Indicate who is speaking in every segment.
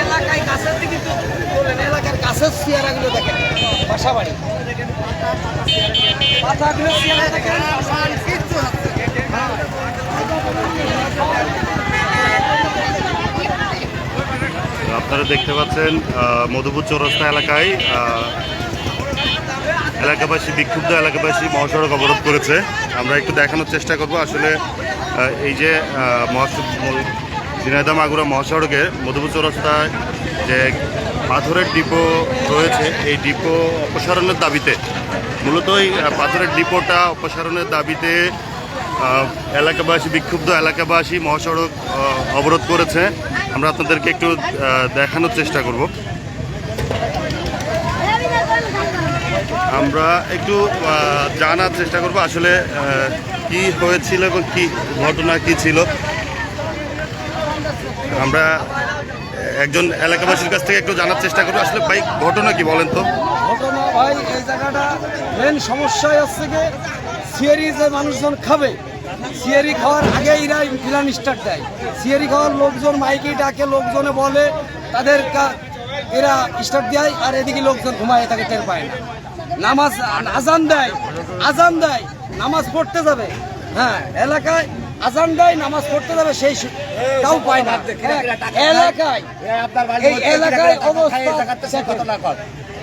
Speaker 1: এলাকায় কাছের দিকে এলাকার কাছের চেয়ারাগুলো দেখেন। পাতাগুলো চেয়ারা দেখেন।
Speaker 2: আপনারা দেখতে পাচ্ছেন মধুপুর চৌরাস্তা এলাকায় এলাকাবাসী, বিক্ষুব্ধ এলাকাবাসী মহাসড়ক অবরোধ করেছে। আমরা একটু দেখানোর চেষ্টা করব। আসলে এই যে ঝিনাইদহ মাগুরা মহাসড়কে মধুপুর চৌরাস্তায় যে পাথরের ডিপো রয়েছে, এই ডিপো অপসারণের দাবিতে, মূলত এই পাথরের ডিপোটা অপসারণের দাবিতে এলাকাবাসী, বিক্ষুব্ধ এলাকাবাসী মহাসড়ক অবরোধ করেছে। আমরা আপনাদেরকে একটু দেখানোর চেষ্টা করব। আমরা একটু জানার চেষ্টা করব আসলে কি হয়েছিল এবং কি ঘটনা কি ছিল। আমরা একজন এলাকাবাসীর কাছ থেকে একটু জানার চেষ্টা করব। আসলে ভাই, ঘটনা কি বলেন তো?
Speaker 1: ঘটনা ভাই, এই জায়গাটা মেন সমস্যায় হচ্ছে যে সিয়ারি যে মানুষজন খাবে সিয়ারি খাওয়ার আগে এরা প্ল্যান স্টার্ট দেয়। সিয়ারি খাওয়ার লোকজন মাইকে ডাকে, লোকজনে বলে, তাদের এরা স্টার্ট দেয় আর এদিকে লোকজন ঘুমায়, তাকে টের পায় না। নামাজ আজান দেয় আজান দেয় নামাজ পড়তে যাবে। হ্যাঁ এলাকায় আজান দেয় নামাজ পড়তে যাবে সেই তাও পায় না। হ্যাঁ, এলাকায় এই এলাকায় অবস্থা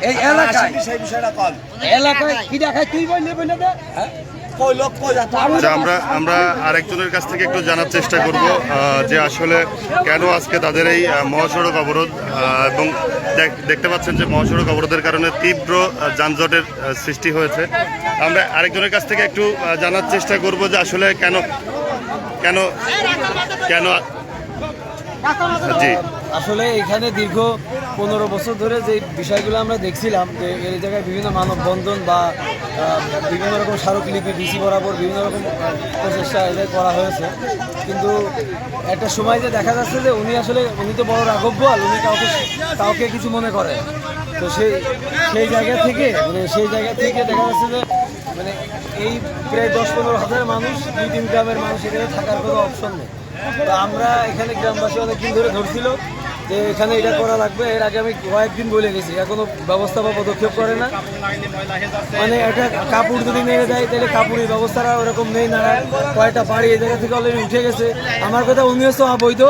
Speaker 1: এই এলাকায় এলাকায় কি দেখায়? তুই বই নেবে না
Speaker 2: আচ্ছা আমরা আমরা আরেকজনের কাছ থেকে একটু জানার চেষ্টা করব যে আসলে কেন আজকে তাদের এই মহাসড়ক অবরোধ এবং দেখ- দেখতে পাচ্ছেন যে মহাসড়ক অবরোধের কারণে তীব্র যানজটের সৃষ্টি হয়েছে। আমরা আরেকজনের কাছ থেকে একটু জানার চেষ্টা করব যে আসলে কেন কেন কেন জি।
Speaker 3: আসলে এখানে দীর্ঘ পনেরো বছর ধরে যে বিষয়গুলো আমরা দেখছিলাম, যে এই জায়গায় বিভিন্ন মানববন্ধন বা বিভিন্ন রকম স্মারকলিপি ডিসি বরাবর বিভিন্ন রকম প্রচেষ্টা এদের করা হয়েছে। কিন্তু একটা সময় যে দেখা যাচ্ছে যে উনি আসলে, উনি তো বড় রাঘব বল উনি কাউকে কাউকে কিছু মনে করে। তো সেই সেই জায়গা থেকে মানে সেই জায়গা থেকে দেখা যাচ্ছে যে মানে এই প্রায় দশ পনেরো হাজার মানুষ, দুই তিন গ্রামের মানুষ এখানে থাকার কোনো অপশন নেই। তো আমরা এখানে গ্রামবাসী অনেকদিন ধরে ধরছিল। যে এখানে এটা করা লাগবে, এর আগে আমি কয়েকদিন বলে গেছি, এখনও ব্যবস্থা বা পদক্ষেপ করে না। মানে একটা কাপড় যদি নেড়ে দেয়, তাহলে কাপড়ের ব্যবস্থাটা ওরকম নেই, না কয়েকটা বাড়ি এই জায়গা থেকে অলরেডি উঠে গেছে। আমার কথা উনি হচ্ছে অবৈধ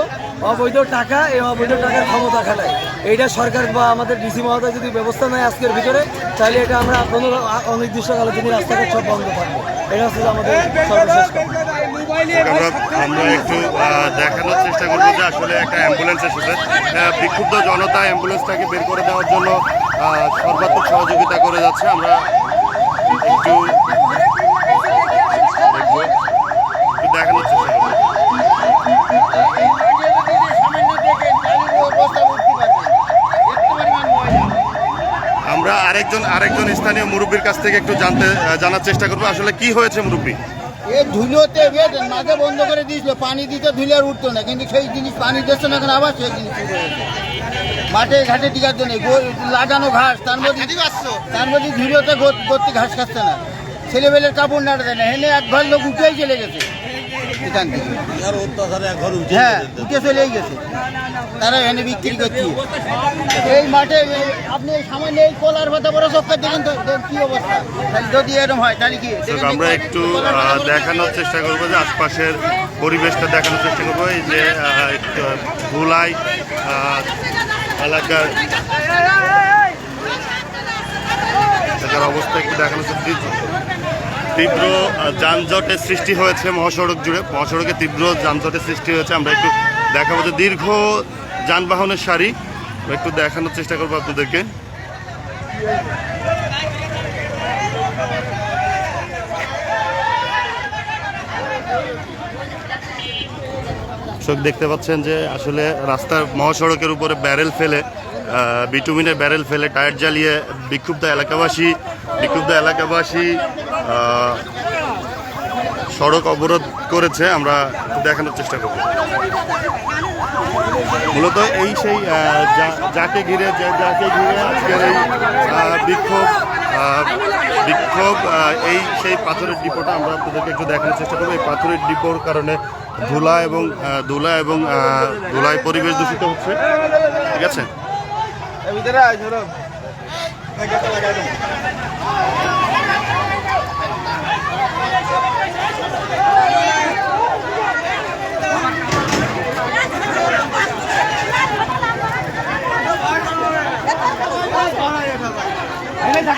Speaker 3: অবৈধ টাকা, এই অবৈধ টাকার ক্ষমতা খাটায়। এইটা সরকার বা আমাদের ডিসি মহোদয় যদি ব্যবস্থা নেয় আজকের ভিতরে, তাহলে এটা আমরা কোনো অনির্দিষ্টকালের জন্য রাস্তাঘাট সব বন্ধ থাকবে। এটা হচ্ছে আমাদের সর্বশেষ।
Speaker 2: আমরা আমরা একটু দেখানোর চেষ্টা করব যে আসলে একটা অ্যাম্বুলেন্স এসেছে। বিক্ষুব্ধ জনতা অ্যাম্বুলেন্সটাকে বের করে দেওয়ার জন্য সর্বাত্মক সহযোগিতা করে যাচ্ছে। আমরা একটু দেখানোর চেষ্টা করব। আমরা আরেকজন আরেকজন স্থানীয় মুরব্বীর কাছ থেকে একটু জানতে জানার চেষ্টা করব। আসলে কি হয়েছে মুরব্বী?
Speaker 4: এ ধুলোতে মাঝে বন্ধ করে দিয়েছিল পানি দিতে ধুলে আর উঠতো না কিন্তু সেই জিনিস পানি দিচ্ছে না এখন আবার সেই জিনিস মাঠে ঘাটে টিকার জন্য লাগানো ঘাস তার মধ্যে তার মধ্যে ধুলোতে গত- ঘাস খাচ্ছে না। ছেলেবেলের কাপড় নাড়া দেয় না হেনে এক ঘর লোক উঠেই চলে গেছে। এখান থেকে হ্যাঁ উঠে চলেই গেছে। তারা এনে বিক্রি করছে। এই মাঠে আপনি সামান্য এই কলার পাতা বড় চক্কর দেখেন তো কি অবস্থা। যদি এরকম হয় তাহলে কি?
Speaker 2: আমরা একটু আহ, দেখানোর চেষ্টা করব যে আশপাশের পরিবেশটা দেখানোর চেষ্টা করব। এই যে একটু ধুলাই এলাকার অবস্থা একটু দেখানোর চেষ্টা তীব্র- যানজটের সৃষ্টি হয়েছে মহাসড়ক জুড়ে। মহাসড়কে তীব্র যানজটের সৃষ্টি হয়েছে। আমরা একটু দেখাবো যে দীর্ঘ যানবাহনের সারি। একটু দেখানোর চেষ্টা করব আপনাদেরকে। দেখতে পাচ্ছেন যে আসলে রাস্তার মহাসড়কের উপরে ব্যারেল ফেলে বিটুমিনের ব্যারেল ফেলে টায়ার জ্বালিয়ে বিক্ষুব্ধ এলাকাবাসী বিক্ষুব্ধ এলাকাবাসী সড়ক অবরোধ করেছে, আমরা দেখানোর চেষ্টা করব। মূলত এই সেই যাকে ঘিরে যাকে ঘিরে আজকের এই বিক্ষোভ বিক্ষোভ এই সেই পাথরের ডিপোটা আমরা আপনাদেরকে একটু দেখানোর চেষ্টা করব। এই পাথরের ডিপোর কারণে ধুলা এবং ধুলা এবং ধুলায় পরিবেশ দূষিত হচ্ছে। ঠিক আছে?